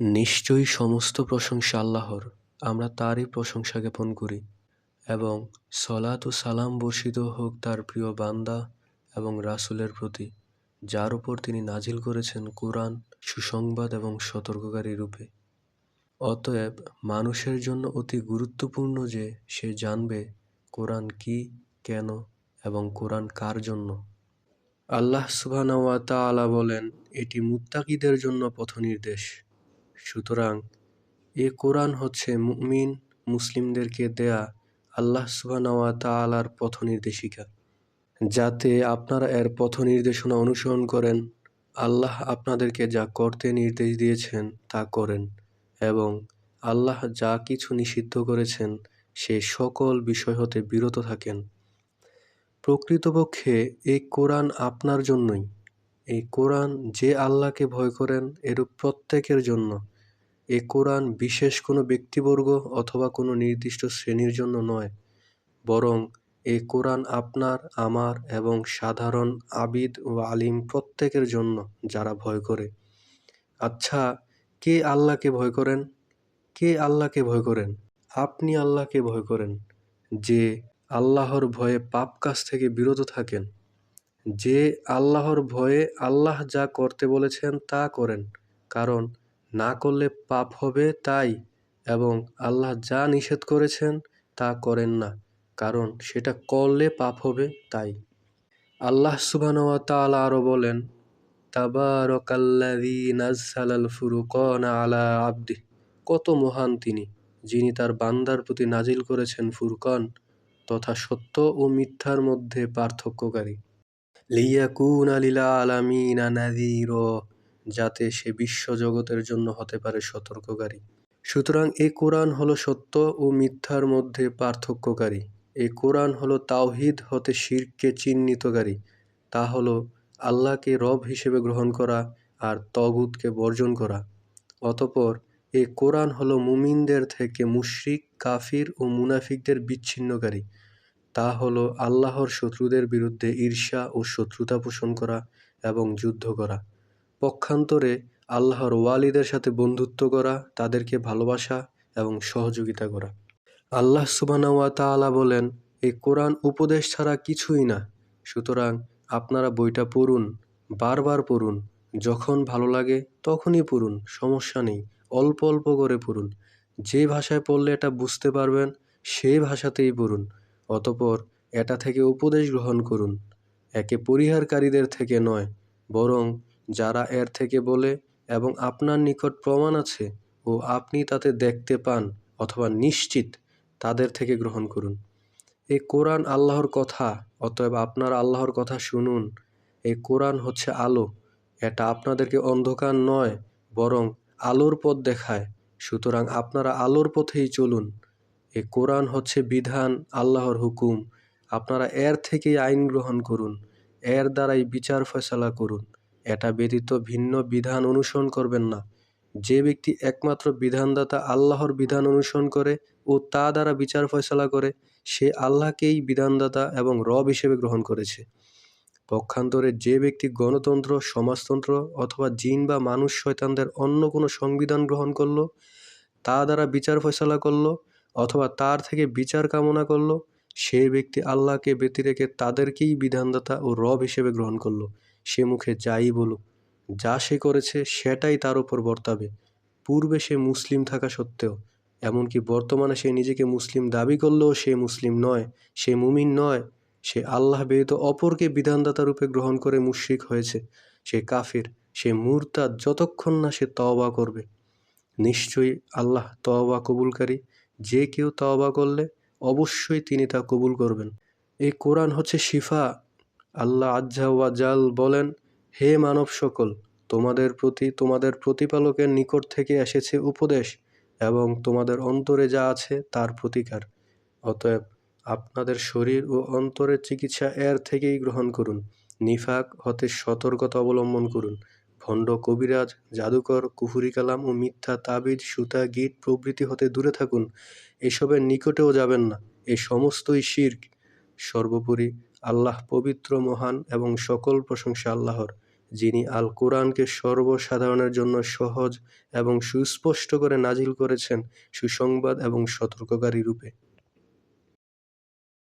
নিশ্চয়ই সমস্ত প্রশংসা আল্লাহর, আমরা তারই প্রশংসা জ্ঞাপন করি। এবং সলাত ও সালাম বর্ষিত হোক তার প্রিয় বান্দা এবং রাসুলের প্রতি, যার উপর তিনি নাজিল করেছেন কোরআন, সুসংবাদ এবং সতর্ককারী রূপে। অতএব মানুষের জন্য অতি গুরুত্বপূর্ণ যে সে জানবে কোরআন কি, কেন এবং কোরআন কার জন্য। আল্লাহ তাআলা বলেন, এটি মুত্তাকিদের জন্য পথনির্দেশ। সুতরাং এ কোরআন হচ্ছে মুমিন মুসলিমদেরকে দেয়া আল্লাহ সুবহানাহু তাআলার পথনির্দেশিকা। যাতে আপনারা এর পথ নির্দেশনা অনুসরণ করেন, আল্লাহ আপনাদেরকে যা করতে নির্দেশ দিয়েছেন তা করেন এবং আল্লাহ যা কিছু নিষিদ্ধ করেছেন, সে সকল বিষয় হতে বিরত থাকেন। প্রকৃতপক্ষে এই কোরআন আপনার জন্যই। এই কোরআন যে আল্লাহকে ভয় করেন, এরূপ প্রত্যেকের জন্য। এ কোরআন বিশেষ কোনো ব্যক্তিবর্গ অথবা কোনো নির্দিষ্ট শ্রেণির জন্য নয়, বরং এ কোরআন আপনার, আমার এবং সাধারণ আবিদ ও আলিম প্রত্যেকের জন্য যারা ভয় করে। আচ্ছা কে আল্লাহকে ভয় করেন? কে আল্লাহকে ভয় করেন? আপনি আল্লাহকে ভয় করেন, যে আল্লাহর ভয়ে পাপ কাজ থেকে বিরত থাকেন। যে আল্লাহর ভয়ে আল্লাহ যা করতে বলেছেন তা করেন, কারণ না করলে পাপ হবে তাই এবং আল্লাহ যা নিষেধ করেছেন তা করেন না, কারণ সেটা করলে পাপ হবে তাই। আল্লাহ সুবহানাহু ওয়া তাআলা আরও বলেন, তাবারাকাল্লাযী নাযালাল ফুরকানা আলা আবদি কত মহান তিনি, যিনি তার বান্দার প্রতি নাজিল করেছেন ফুরকন তথা সত্য ও মিথ্যার মধ্যে পার্থক্যকারী। লিয়াকুনা লিল আলামিনা নাযীরা। যাতে সে বিশ্ব জগতের জন্য হতে পারে সতর্ককারী। সুতরাং এ কোরআন হলো সত্য ও মিথ্যার মধ্যে পার্থক্যকারী। এ কোরআন হলো তাওহিদ হতে শিরকে চিহ্নিতকারী। তা হলো আল্লাহকে রব হিসেবে গ্রহণ করা আর তগুতকে বর্জন করা। অতপর এ কোরআন হলো মুমিনদের থেকে মুশরিক, কাফির ও মুনাফিকদের বিচ্ছিন্নকারী। তা হলো আল্লাহর শত্রুদের বিরুদ্ধে ঈর্ষা ও শত্রুতা পোষণ করা এবং যুদ্ধ করা। পক্ষান্তরে আল্লাহর ওয়ালিদের সাথে বন্ধুত্ব করা, তাদেরকে ভালোবাসা এবং সহযোগিতা করা। আল্লাহ সুবানাওয়া তাআলা বলেন এই কোরআন উপদেশ ছাড়া কিছুই না। সুতরাং আপনারা বইটা পড়ুন, বারবার পড়ুন। যখন ভালো লাগে তখনই পড়ুন, সমস্যা নেই, অল্প অল্প করে পড়ুন। যে ভাষায় পড়লে এটা বুঝতে পারবেন সেই ভাষাতেই পড়ুন। অতপর এটা থেকে উপদেশ গ্রহণ করুন। একে পরিহারকারীদের থেকে নয়, বরং যারা এর থেকে বলে এবং আপনার নিকট প্রমাণ আছে ও আপনি তাতে দেখতে পান অথবা নিশ্চিত তাদের থেকে গ্রহণ করুন। এই কোরআন আল্লাহর কথা, অতএব আপনার আল্লাহর কথা শুনুন। এই কোরআন হচ্ছে আলো। এটা আপনাদেরকে অন্ধকার নয়, বরং আলোর পথ দেখায়। সুতরাং আপনারা আলোর পথেই চলুন। এ কোরআন হচ্ছে বিধান, আল্লাহর হুকুম। আপনারা এর থেকেই আইন গ্রহণ করুন। এর দ্বারাই বিচার ফয়সালা করুন। এটা ব্যতীত ভিন্ন বিধান অনুসরণ করবেন না। যে ব্যক্তি একমাত্র বিধানদাতা আল্লাহর বিধান অনুসরণ করে ও তা দ্বারা বিচার ফয়সালা করে, সে আল্লাহকেই বিধানদাতা এবং রব হিসেবে গ্রহণ করেছে। পক্ষান্তরে যে ব্যক্তি গণতন্ত্র, সমাজতন্ত্র অথবা জিন বা মানুষ শয়তানদের অন্য কোনো সংবিধান গ্রহণ করল, তা দ্বারা বিচার ফয়সালা করল অথবা তার থেকে বিচার কামনা করল, সে ব্যক্তি আল্লাহকে ব্যতি রেখে তাদেরকেই বিধানদাতা ও রব হিসেবে গ্রহণ করল। সে মুখে যাই বলুক, যা সে করেছে সেটাই তার উপর বর্তাবে। পূর্বে সে মুসলিম থাকা সত্ত্বেও, এমনকি বর্তমানে সে নিজেকে মুসলিম দাবি করলেও সে মুসলিম নয়, সে মুমিন নয়। সে আল্লাহ ব্যতীত অপরকে বিধানদাতা রূপে গ্রহণ করে মুশ্রিক হয়েছে। সে কাফির, সে মুরতাদ যতক্ষণ না সে তওবা করবে। নিশ্চয়ই আল্লাহ তওবা কবুলকারী, যে কেউ তওবা করলে অবশ্যই তিনি তা কবুল করবেন। এই কোরআন হচ্ছে শিফা। আল্লাহ আজ্জাওয়াজাল বলেন, হে মানব সকল, তোমাদের প্রতি, তোমাদের প্রতিপালকের নিকট থেকে এসেছে উপদেশ এবং তোমাদের অন্তরে যা আছে তার প্রতিকার। অতএব আপনাদের শরীর ও অন্তরের চিকিৎসা এর থেকেই গ্রহণ করুন। নিফাক হতে সতর্কতা অবলম্বন করুন। ভণ্ড কবিরাজ, জাদুকর, কুফুরি কালাম ও মিথ্যা তাবিজ, সুতা, গিট প্রভৃতি হতে দূরে থাকুন। এসবের নিকটেও যাবেন না। এ সমস্তই শির্ক। সর্বোপরি আল্লাহ পবিত্র, মহান এবং সকল প্রশংসা আল্লাহর, যিনি আল কোরআনকে সর্বসাধারণের জন্য সহজ এবং সুস্পষ্ট করে নাজিল করেছেন সুসংবাদ এবং সতর্ককারী রূপে।